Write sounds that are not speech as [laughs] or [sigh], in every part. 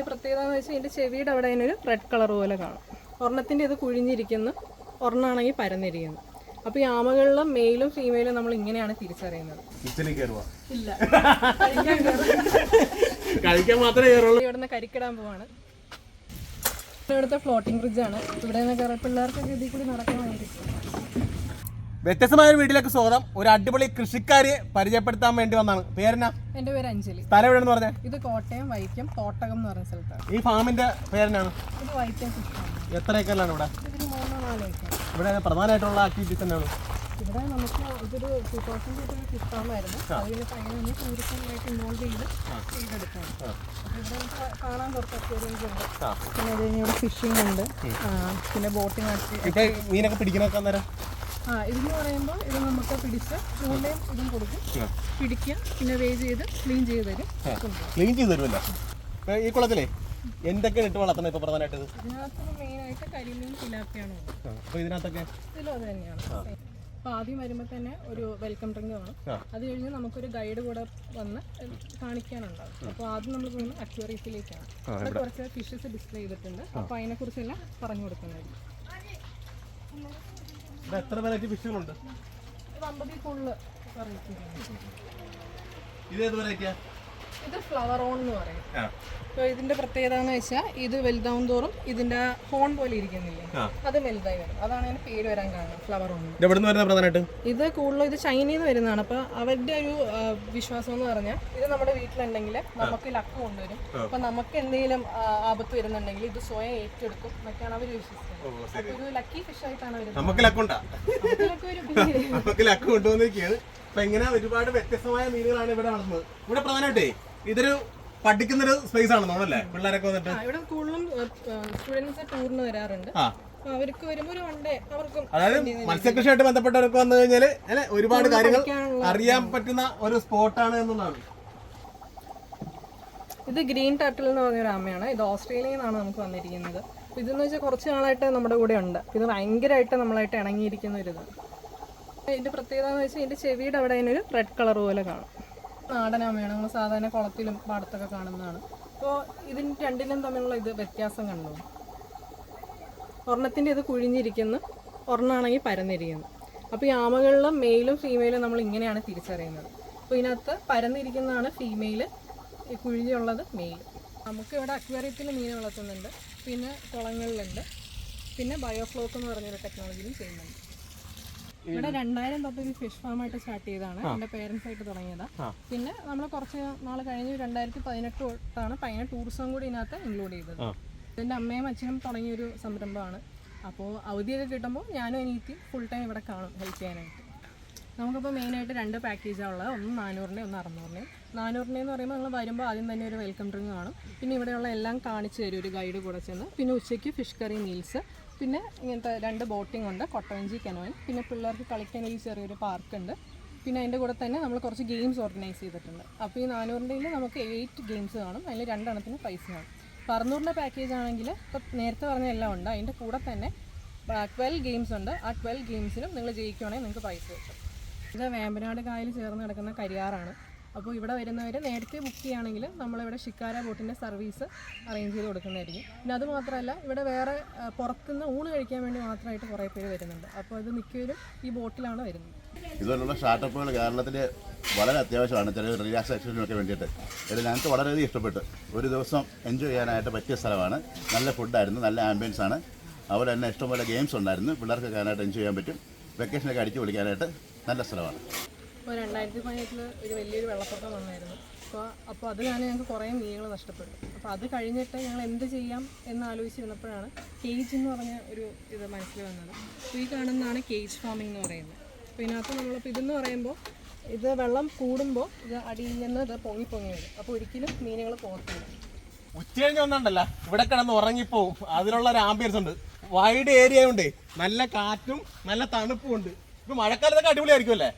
ഇതിന്റെ പ്രത്യേകത എന്ന് വെച്ചാൽ ഇതിന്റെ ചെവിയുടെ അവിടെ അതിനൊരു റെഡ് കളർ പോലെ കാണും. ഒരെണ്ണത്തിന്റെ ഇത് കുഴിഞ്ഞിരിക്കുന്നു. ഒരെണ്ണമാണെങ്കിൽ പരന്നിരിക്കുന്നു. അപ്പൊ ഈ ആമകളിലും മെയിലും ഫീമെയിലും നമ്മൾ ഇങ്ങനെയാണ് തിരിച്ചറിയുന്നത്. ഇല്ല. കഴിക്കാൻ മാത്രമേ ഇവിടുന്ന് കരിക്കിടാൻ പോവാണ്. ഇവിടുത്തെ ഫ്ലോട്ടിംഗ് ബ്രിഡ്ജാണ് ഇവിടെ നിന്ന് പിള്ളേർക്കൊക്കെ ഇതിൽ കൂടി നടക്കാൻ വേണ്ടി. വ്യത്യസ്തമായ ഒരു വീട്ടിലേക്ക് സ്വാഗതം. ഒരു അടിപൊളി കൃഷിക്കാരിയെ പരിചയപ്പെടുത്താൻ വേണ്ടി വന്നാണ്. പേരെന്നാ? എന്റെ പേര് അഞ്ജലി. സ്ഥലം എവിടെയെന്ന് പറഞ്ഞേ? ഇത് കോട്ടയം വൈക്കം തോട്ടകം എന്ന് പറയുന്ന സ്ഥലത്താണ്. ഈ ഫാമിന്റെ പേരെന്നാണ്? ഇത് വൈക്കം എത്ര ഏക്കറിലാണ് ഇവിടെ? ഇവിടെ പ്രധാനമായിട്ടുള്ള ആക്ടിവിറ്റീസ് തന്നെയാണ് ഇവിടെ നമുക്ക് ഇതൊരു ടൂ തൗസൻഡ് തൊട്ടൊരു ഫിഷ് ഫാമായിരുന്നു അത് പിന്നെ പയ്യനെ ഒന്ന് ടൂറിസമായിട്ട് ഇൻവോൾവ് ചെയ്ത് ചെയ്തെടുക്കാണ് അപ്പോൾ ഇവിടെ നമുക്ക് കാണാൻ കുറച്ച് അക്വേറിയംസ് ഉണ്ട് പിന്നെ അത് ഫിഷിംഗ് ഉണ്ട്. പിന്നെ ബോട്ടിംഗ് ആക്ടിവിറ്റി മീനൊക്കെ പിടിക്കണൊക്കെ അന്നേരം? ആ ഇതെന്ന് പറയുമ്പോൾ ഇത് നമുക്ക് പിടിച്ച് ചൂണ്ടയും ഇതും കൊടുക്കും. പിടിക്കുക പിന്നെ വേ ചെയ്ത് ക്ലീൻ ചെയ്ത് തരും. ക്ലീൻ ചെയ്ത് തരുമല്ലോ. ഈ കുളത്തിലേ എന്തൊക്കെ ഇട്ട് വളർത്തണം ഇപ്പൊ പ്രധാനമായിട്ട് ഇത്? ഇതിനകത്ത് മെയിനായിട്ട് കരിമീൻ തിലാപ്പിയാണ് ഉള്ളത്. അപ്പൊ ഇതിനകത്തൊക്കെ? ഇതിലും അത് തന്നെയാണ്. അപ്പോൾ ആദ്യം വരുമ്പോൾ തന്നെ ഒരു വെൽക്കം ഡ്രിങ്ക് വേണം. അത് കഴിഞ്ഞ് നമുക്കൊരു ഗൈഡ് കൂടെ വന്ന് കാണിക്കാനുണ്ടാവും. അപ്പോൾ ആദ്യം നമ്മൾ പോകുന്നത് അക്വേറിയത്തിലേക്കാണ് അവിടെ കുറച്ച് ഫിഷസ് ഡിസ്പ്ലേ ചെയ്തിട്ടുണ്ട്. അപ്പോൾ അതിനെക്കുറിച്ചെല്ലാം പറഞ്ഞു കൊടുക്കുന്നതായിരിക്കും. ഇവിടെ എത്ര വെറൈറ്റി ഫിഷുകളുണ്ട് ഇത് അമ്പതിൽ കൂടുതൽ പറഞ്ഞിട്ടുണ്ട് ഇത് ഏത് വെറൈറ്റിയാ ഇത് ഫ്ലവർ ഓൺ എന്ന് പറയും. അപ്പോൾ ഇതിന്റെ പ്രത്യേകത എന്ന് വെച്ചാൽ ഇത് വലുതാവും തോറും ഇതിന്റെ ഹോൺ പോലെ ഇരിക്കുന്നില്ലേ? അത് വലുതായി വരും. അതാണ് അതിന് പേര് വരാൻ കാരണം ഫ്ലവർ ഓൺ പ്രധാനമായിട്ട്? ഇത് കൂടുതലും ഇത് ചൈനയിൽ നിന്ന് വരുന്നതാണ്. അപ്പൊ അവരുടെ ഒരു വിശ്വാസം എന്ന് പറഞ്ഞാൽ ഇത് നമ്മുടെ വീട്ടിലുണ്ടെങ്കിൽ നമുക്ക് ലക്ക് കൊണ്ടുവരും. അപ്പൊ നമുക്ക് എന്തെങ്കിലും ആപത്ത് വരുന്നുണ്ടെങ്കിൽ ഇത് സ്വയം ഏറ്റെടുക്കും എന്നൊക്കെയാണ് അവർ വിശ്വസിക്കുന്നത്. ഒരു ലക്കി ഫിഷ് ആയിട്ടാണ് നമുക്ക് ലക്കുണ്ടാ നമുക്ക് ലക്ക് കൊണ്ടുവന്നിരിക്കുകയാണ്. അപ്പൊ ഇങ്ങനെ ഒരുപാട് വ്യത്യസ്തമായ മീനുകളാണ് ഇവിടെ നടന്നത് ഇവിടെ പ്രധാനമായിട്ടേ ഇതൊരു പഠിക്കുന്ന ഒരു സ്പേസ് ആണ് തോന്നല്ലേ പിള്ളേരൊക്കെ വന്നിട്ട്. ഇവിടെ കൂടുതലും സ്റ്റുഡൻസ് ടൂറിന് വരാറുണ്ട്. അവർക്ക് വരുമ്പോൾ ഒരു വൺ ഡേ അവർക്കും അതായത് മത്സ്യകൃഷിയായിട്ട് ബന്ധപ്പെട്ടവർക്ക് വന്നു കഴിഞ്ഞാൽ അല്ലെ ഒരുപാട് കാര്യങ്ങൾ അറിയാൻ പറ്റുന്ന ഒരു സ്പോട്ടാണ് എന്നുള്ളതാണ്. ഇത് ഗ്രീൻ ടർട്ടിൽ എന്ന് പറഞ്ഞൊരു ആമയാണ് ഇത് ഓസ്ട്രേലിയയിൽ നിന്നാണ് നമുക്ക് വന്നിരിക്കുന്നത്. ഇതെന്ന് വെച്ചാൽ കുറച്ച് നാളായിട്ട് നമ്മുടെ കൂടെ ഉണ്ട്. ഇത് ഭയങ്കരമായിട്ട് നമ്മളായിട്ട് ഇണങ്ങിയിരിക്കുന്ന ഒരു ഇതാണ് ഇതിന്റെ പ്രത്യേകത എന്ന് വെച്ചാൽ ഇതിന്റെ ചെവിയുടെ അവിടെ അതിനൊരു റെഡ് കളർ പോലെ കാണും. നാടൻ ആമയാണ് നമ്മൾ സാധാരണ കുളത്തിലും പാടത്തൊക്കെ കാണുന്നതാണ്. അപ്പോൾ ഇതിന് രണ്ടിലും തമ്മിലുള്ള ഇത് വ്യത്യാസം കണ്ടു? ഒരെണ്ണത്തിന്റെ ഇത് കുഴിഞ്ഞിരിക്കുന്നു ഒരെണ്ണമാണെങ്കിൽ പരന്നിരിക്കുന്നു. അപ്പോൾ ഈ ആമകളിലും മെയിലും ഫീമെയിലും നമ്മൾ ഇങ്ങനെയാണ് തിരിച്ചറിയുന്നത്. അപ്പോൾ ഇതിനകത്ത് പരന്നിരിക്കുന്നതാണ് ഫീമെയിൽ ഈ കുഴിഞ്ഞുള്ളത് മെയിൽ നമുക്കിവിടെ അക്വേറിയത്തിൽ മീൻ വളർത്തുന്നുണ്ട് പിന്നെ കുളങ്ങളിലുണ്ട് പിന്നെ ബയോഫ്ലോക്ക് എന്ന് പറഞ്ഞൊരു ടെക്നോളജിയിലും ചെയ്യുന്നുണ്ട്. ഇവിടെ രണ്ടായിരം തൊട്ട് ഒരു ഫിഷ് ഫാമായിട്ട് സ്റ്റാർട്ട് ചെയ്തതാണ്. എന്റെ പേരൻസ് ആയിട്ട് തുടങ്ങിയതാണ് പിന്നെ നമ്മൾ കുറച്ച് നാൾ കഴിഞ്ഞ് രണ്ടായിരത്തി പതിനെട്ട് തൊട്ടാണ് പയ്യനെ ടൂറിസം കൂടി ഇതിനകത്ത് ഇൻക്ലൂഡ് ചെയ്തത്. എന്റെ അമ്മയും അച്ഛനും തുടങ്ങിയൊരു സംരംഭമാണ്. അപ്പോൾ അവധിയൊക്കെ കിട്ടുമ്പോൾ ഞാനും എനിക്ക് ഫുൾ ടൈം ഇവിടെ കാണും ഹെൽപ്പ് ചെയ്യാനായിട്ട്. നമുക്കിപ്പോൾ മെയിനായിട്ട് രണ്ട് പാക്കേജാണ് ഉള്ളത്. ഒന്ന് നാനൂറിന്റെ ഒന്ന് അറുന്നൂറിന്റെ നാനൂറിന്റെ എന്ന് പറയുമ്പോൾ നമ്മൾ വരുമ്പോൾ ആദ്യം തന്നെ ഒരു വെൽക്കം ഡ്രിങ്ക് കാണും. പിന്നെ ഇവിടെയുള്ള എല്ലാം കാണിച്ചു തരും ഒരു ഗൈഡ് കൂടെ ചെന്ന്. പിന്നെ ഉച്ചയ്ക്ക് ഫിഷ് കറി മീൽസ് പിന്നെ ഇങ്ങനത്തെ രണ്ട് ബോട്ടിംഗ് ഉണ്ട് കൊട്ടവഞ്ചി കനോയിൻ പിന്നെ പിള്ളേർക്ക് കളിക്കാൻ ഒരു ചെറിയൊരു പാർക്ക് ഉണ്ട്. പിന്നെ അതിന്റെ കൂടെ തന്നെ നമ്മൾ കുറച്ച് ഗെയിംസ് ഓർഗനൈസ് ചെയ്തിട്ടുണ്ട്. അപ്പോൾ ഈ നാനൂറിന്റെയിൽ നമുക്ക് എയ്റ്റ് ഗെയിംസ് കാണും. അതിൽ രണ്ടെണ്ണത്തിന് പൈസ കാണും. അപ്പോൾ അറുന്നൂറിന്റെ പാക്കേജ് ആണെങ്കിൽ ഇപ്പോൾ നേരത്തെ പറഞ്ഞ എല്ലാം ഉണ്ട്. അതിന്റെ കൂടെ തന്നെ ട്വൽവ് ഗെയിംസ് ഉണ്ട്. ആ ട്വൽവ് ഗെയിംസിനും നിങ്ങൾ ജയിക്കുവാണെങ്കിൽ നിങ്ങൾക്ക് പൈസ കിട്ടും. ഇത് വേമ്പനാട് കായൽ ചേർന്ന് കിടക്കുന്ന കരിയാറാണ്. അപ്പോൾ ഇവിടെ വരുന്നവർ നേരത്തെ ബുക്ക് ചെയ്യുകയാണെങ്കിൽ നമ്മളിവിടെ ഷിക്കാര ബോട്ടിന്റെ സർവീസ് അറേഞ്ച് ചെയ്ത് കൊടുക്കുന്നതായിരിക്കും. പിന്നെ അതുമാത്രമല്ല ഇവിടെ വേറെ പുറത്തുനിന്ന് ഊണ് കഴിക്കാൻ വേണ്ടി മാത്രമായിട്ട് കുറേ പേര് വരുന്നുണ്ട്. അപ്പോൾ അത് മിക്കവരും ഈ ബോട്ടിലാണ് വരുന്നത്. ഇതുപോലുള്ള സ്റ്റാർട്ടപ്പുകൾ കേരളത്തിൽ വളരെ അത്യാവശ്യമാണ്. ചില റിലാക്സേഷനൊക്കെ വേണ്ടിയിട്ട്. ഇത് ഞങ്ങൾക്ക് വളരെയധികം ഇഷ്ടപ്പെട്ടു. ഒരു ദിവസം എൻജോയ് ചെയ്യാനായിട്ട് പറ്റിയ സ്ഥലമാണ്. നല്ല ഫുഡായിരുന്നു നല്ല ആംബിയൻസ് ആണ്. അതുപോലെ തന്നെ ഇഷ്ടംപോലെ ഗെയിംസ് ഉണ്ടായിരുന്നു. പിള്ളേർക്ക് കാണാനായിട്ട് എൻജോയ് ചെയ്യാൻ പറ്റും. വെക്കേഷനൊക്കെ അടിച്ചു പൊളിക്കാനായിട്ട് നല്ല സ്ഥലമാണ്. അപ്പോൾ രണ്ടായിരത്തി പതിനെട്ടിൽ ഒരു വലിയൊരു വെള്ളപ്പൊക്കം വന്നായിരുന്നു. അപ്പോൾ അപ്പോൾ അത് കാരണം ഞങ്ങൾക്ക് കുറേ മീനുകൾ നഷ്ടപ്പെട്ടു. അപ്പോൾ അത് കഴിഞ്ഞിട്ട് ഞങ്ങൾ എന്ത് ചെയ്യാം എന്ന് ആലോചിച്ചിരുന്നപ്പോഴാണ് കേജ് എന്ന് പറഞ്ഞ ഒരു ഇത് മനസ്സിൽ വന്നത്. അപ്പോൾ ഈ കാണുന്നതാണ് കേജ് ഫാമിംഗ് എന്ന് പറയുന്നത്. അപ്പോൾ ഇതിനകത്ത് നമ്മളിപ്പോൾ ഇതെന്ന് പറയുമ്പോൾ ഇത് വെള്ളം കൂടുമ്പോൾ ഇത് അടിയിൽ നിന്ന് ഇത് പൊങ്ങി പൊങ്ങി വരും. അപ്പോൾ ഒരിക്കലും മീനുകൾ പോകത്തില്ല. ഉച്ച കഴിഞ്ഞ് വന്നിട്ടുണ്ടല്ല ഇവിടെ കിടന്ന് ഉറങ്ങിപ്പോവും. അതിനുള്ള ഒരു ആംബിയൻസ് ഉണ്ട്. വൈഡ് ഏരിയ ഉണ്ട്. നല്ല കാറ്റും നല്ല തണുപ്പും ഉണ്ട്. ഇപ്പൊ മഴക്കാലത്തൊക്കെ അടിപൊളിയായിരിക്കും അല്ലേ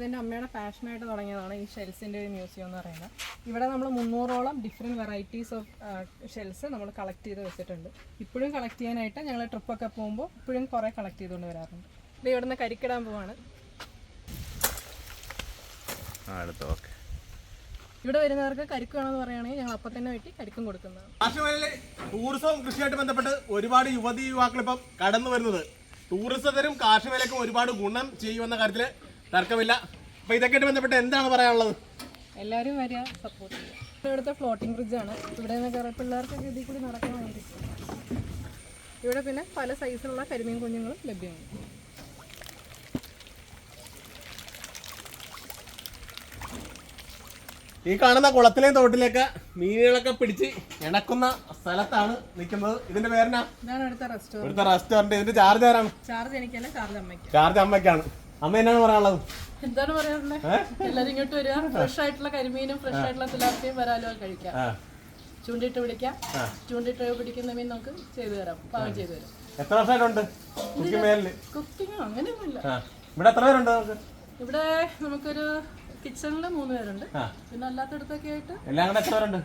ഇതെന്റെ അമ്മയുടെ പാഷനായിട്ട് തുടങ്ങിയതാണ് ഈ ഷെൽസിന്റെ ഒരു മ്യൂസിയം എന്ന് പറയുന്നത്. ഇവിടെ നമ്മൾ മുന്നൂറോളം ഡിഫറെന്റ് വെറൈറ്റീസ് ഓഫ് ഷെൽസ് നമ്മൾ കളക്ട് ചെയ്ത് വെച്ചിട്ടുണ്ട്. ഇപ്പോഴും കളക്ട് ചെയ്യാനായിട്ട് ഞങ്ങൾ ട്രിപ്പൊക്കെ പോകുമ്പോൾ ഇപ്പോഴും കുറേ കളക്ട് ചെയ്തുകൊണ്ട് വരാറുണ്ട്. ഇത് ഇവിടുന്ന് കരിക്കിടാൻ പോവാണ്. ഇവിടെ വരുന്നവർക്ക് കരിക്ക് വേണമെന്ന് പറയുകയാണെങ്കിൽ ഞങ്ങൾ അപ്പം തന്നെ വെട്ടി കരിക്കും കൊടുക്കുന്നതാണ്. കാർഷികമേഖലയിലെ ടൂറിസവും കൃഷിയായിട്ട് ബന്ധപ്പെട്ട് ഒരുപാട് യുവതി യുവാക്കൾ ഇപ്പം കടന്നു വരുന്നത്. ടൂറിസത്തിനും കാർഷിക വിലക്കും ഒരുപാട് ഗുണം ചെയ്യുമെന്ന കാര്യത്തിൽ തർക്കമില്ല. അപ്പൊ ഇതൊക്കെയായിട്ട് ബന്ധപ്പെട്ട് എന്താണ് പറയാനുള്ളത്? എല്ലാവരും വരിക സപ്പോർട്ട് ചെയ്യുക. ഇവിടുത്തെ ഫ്ലോട്ടിംഗ് ആണ്. ഇവിടെ നിന്ന് കയറി പിള്ളേർക്കൊക്കെ ഇതിൽ കൂടി നടക്കാൻ വേണ്ടി. ഇവിടെ പിന്നെ പല സൈസിലുള്ള കരിമീൻ കുഞ്ഞുങ്ങളും ലഭ്യമാണ്. ഈ കാണുന്ന കുളത്തിലെയും തോട്ടിലേക്ക് മീനുകളൊക്കെ പിടിച്ച് ഇണക്കുന്ന സ്ഥലത്താണ് നിൽക്കുന്നത്. ഇതിന്റെ പേരെന്നാ? ഇതാണ് അടുത്ത റെസ്റ്റോറന്റ് റെസ്റ്റോറന്റ് ഇതിന്റെ ചാർജ് ആരാണ്? ചാർജ് എനിക്കല്ല ചാർജ് അമ്മയ്ക്ക് ചാർജ് അമ്മയ്ക്കാണ്. അമ്മ എന്നാണ് പറയാനുള്ളത്? എന്താണ് പറയാനുള്ളത് എല്ലാരും ഇങ്ങോട്ട് വരിക. ഫ്രഷ് ആയിട്ടുള്ള കരിമീനും ഫ്രഷ് ആയിട്ടുള്ള തിലാപ്പിയും വരാലോ കഴിക്കാം. ചൂണ്ടിട്ട് പിടിക്കാം. ചൂണ്ടിട്ട് പിടിക്കുന്ന മീൻ നമുക്ക് ചെയ്തു തരാം. പാകം ചെയ്തു തരാം. എത്ര വർഷമായിട്ടുണ്ട് കുക്കിംഗ് മേലിൽ അങ്ങനെയൊന്നുമില്ല. ഇവിടെ എത്ര പേരുണ്ട് നമുക്ക്? ഇവിടെ നമുക്കൊരു കിച്ചണിൽ മൂന്ന് പേരുണ്ട്. പിന്നെ അല്ലാത്തടത്തൊക്കെ ആയിട്ട് എല്ലാം കൂടെ എത്ര പേരുണ്ട്?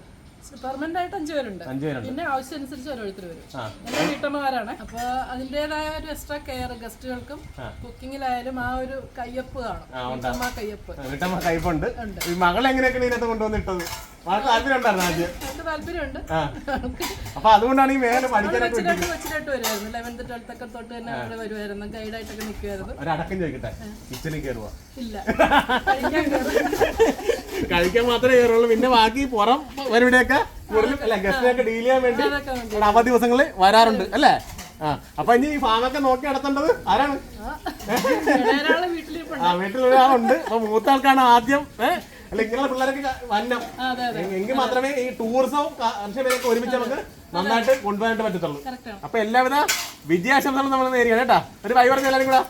പെർമനന്റ് ആയിട്ട് അഞ്ചു പേരുണ്ട്. പിന്നെ ആവശ്യം അനുസരിച്ച് ഓരോരുത്തർ വരും. എല്ലാ വീട്ടമ്മമാരാണ്. അപ്പൊ അതിന്റേതായ ഒരു എക്സ്ട്രാ കെയർ ഗസ്റ്റുകൾക്കും കുക്കിങ്ങിലായാലും ആ ഒരു കയ്യപ്പ് കാണും. വീട്ടമ്മ കയ്യപ്പ്. വീട്ടമ്മ മകൾ ഈ മകളെ എങ്ങനെയൊക്കെയാണ് ഇതിനകത്ത് കൊണ്ടുവന്നിട്ടത്? ആദ്യം. താല്പര്യമുണ്ട്. അപ്പൊ അതുകൊണ്ടാണ് ഈ മേലെ പഠിക്കാനൊക്കെ വിട്ടത്. കൊച്ചിലോട്ട് കൊച്ചിലോട്ട് വരുമായിരുന്നു ലെവൻത്ത് ട്വൽത്ത് ഒക്കെ തൊട്ട് തന്നെ അവിടെ വരുമായിരുന്നു ഗൈഡായിട്ടൊക്കെ നിൽക്കുമായിരുന്നു ഒരടക്കം ചോദിക്കട്ടെ? കിച്ചണിൽ കയറുക ഇല്ല. [laughs] കഴിക്കാൻ മാത്രമേ കയറുള്ളൂ പിന്നെ ബാക്കി പുറം വരുവിടെയൊക്കെ കൂടുതലും അല്ല ഗസ്റ്റിനൊക്കെ ഡീൽ ചെയ്യാൻ വേണ്ടി. ഇവിടെ അവധി ദിവസങ്ങളിൽ വരാറുണ്ട് അല്ലേ? ആ. അപ്പൊ ഇനി ഈ ഫാമൊക്കെ നോക്കി നടത്തേണ്ടത് ആരാണ്? ആ. വീട്ടിലൊരാളുണ്ട് അപ്പൊ മൂത്ത ആൾക്കാണ് ആദ്യം ഏഹ് അല്ല ഇങ്ങനെയുള്ള പിള്ളേരൊക്കെ വന്നം. എങ്കിൽ മാത്രമേ ഈ ടൂറിസവും കാർഷികമേഖലയൊക്കെ ഒരുമിച്ച് നമുക്ക് നന്നായിട്ട് കൊണ്ടുപോകാനായിട്ട് പറ്റത്തുള്ളൂ. അപ്പൊ എല്ലാവിധ വിജയാശംസകളും നമ്മൾ നേരിടാം കേട്ടാ. ഒരു ബൈ പറഞ്ഞ എല്ലാവരും കൂടെ.